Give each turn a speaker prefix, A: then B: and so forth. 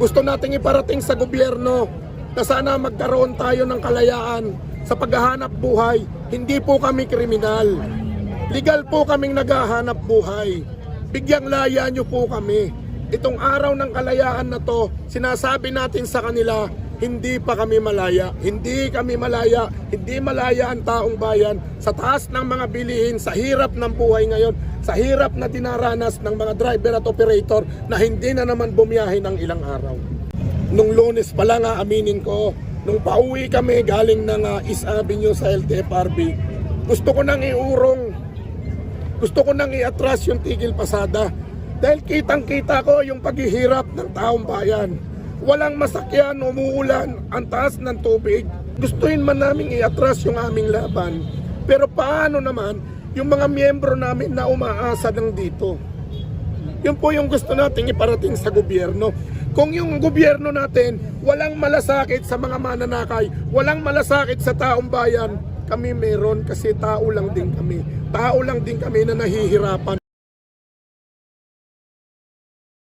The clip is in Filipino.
A: Gusto nating iparating sa gobyerno na sana magkaroon tayo ng kalayaan sa paghahanap buhay. Hindi po kami kriminal. Legal po kaming naghahanap buhay. Bigyang laya nyo po kami. Itong araw ng kalayaan na to, sinasabi natin sa kanila, hindi pa kami malaya. Hindi kami malaya. Hindi malaya ang taong bayan sa taas ng mga bilihin, sa hirap ng buhay ngayon, sa hirap na dinaranas ng mga driver at operator na hindi na naman bumiyahe ng ilang araw. Nung lunes pa lang, aminin ko, nung pauwi kami galing ng uh, East Avenue sa LTFRB, gusto ko nang iurong gusto ko nang i-atras yung tigil pasada dahil kitang-kita ko yung paghihirap ng taong bayan. Walang masakyan, umuulan, ang taas ng tubig. Gustuin man namin i-atras yung aming laban. Pero paano naman yung mga miyembro namin na umaasa ng dito? Yun po yung gusto nating iparating sa gobyerno. Kung yung gobyerno natin walang malasakit sa mga mananakay, walang malasakit sa taong bayan, kami meron kasi tao lang din kami. Tao lang din kami na nahihirapan.